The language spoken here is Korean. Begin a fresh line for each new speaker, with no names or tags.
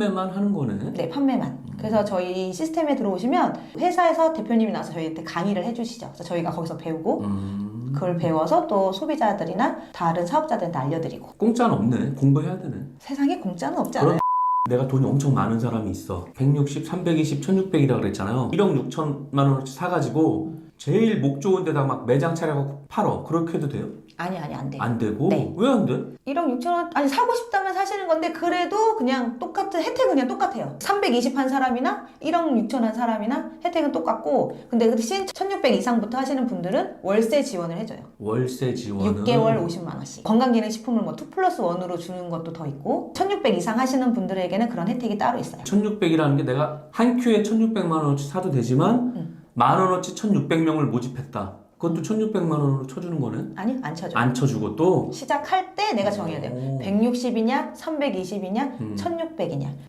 판매만 하는 거네.
네, 판매만. 그래서 저희 시스템에 들어오시면 회사에서 대표님이 나와서 저희한테 강의를 해주시죠. 그래서 저희가 거기서 배우고
음,
그걸 배워서 또 소비자들이나 다른 사업자들한테 알려드리고
공짜는 없네. 공부해야 되네.
세상에 공짜는 없지 않아요.
내가 돈이 엄청 많은 사람이 있어. 160, 320, 1600이라 그랬잖아요. 1억 6천만 원어치 사가지고 제일 목 좋은 데다가 막 매장 차려갖고 팔어. 그렇게 해도 돼요?
아니 아니 안 돼.
안 되고?
네.
왜 안 돼?
1억 6천 원 아니 사고 싶다면 사시는 건데 그래도 그냥 똑같은 혜택은 그냥 똑같아요. 320 한 사람이나 1억 6천 한 사람이나 혜택은 똑같고 근데 그 대신 1600 이상부터 하시는 분들은 월세 지원을 해줘요.
월세 지원은
6개월 50만 원씩. 건강기능식품을 뭐 2 플러스 1으로 주는 것도 더 있고 1600 이상 하시는 분들에게는 그런 혜택이 따로 있어요.
1600이라는 게 내가 한 큐에 1600만 원어치 사도 되지만
음.
만 원어치 1600명을 모집했다. 그것도 1600만 원으로 쳐주는 거네?
아니 안 쳐줘.
안 쳐주고 또
시작할 때 내가 정해야 돼요.
오.
160이냐, 320이냐,
음.
1600이냐.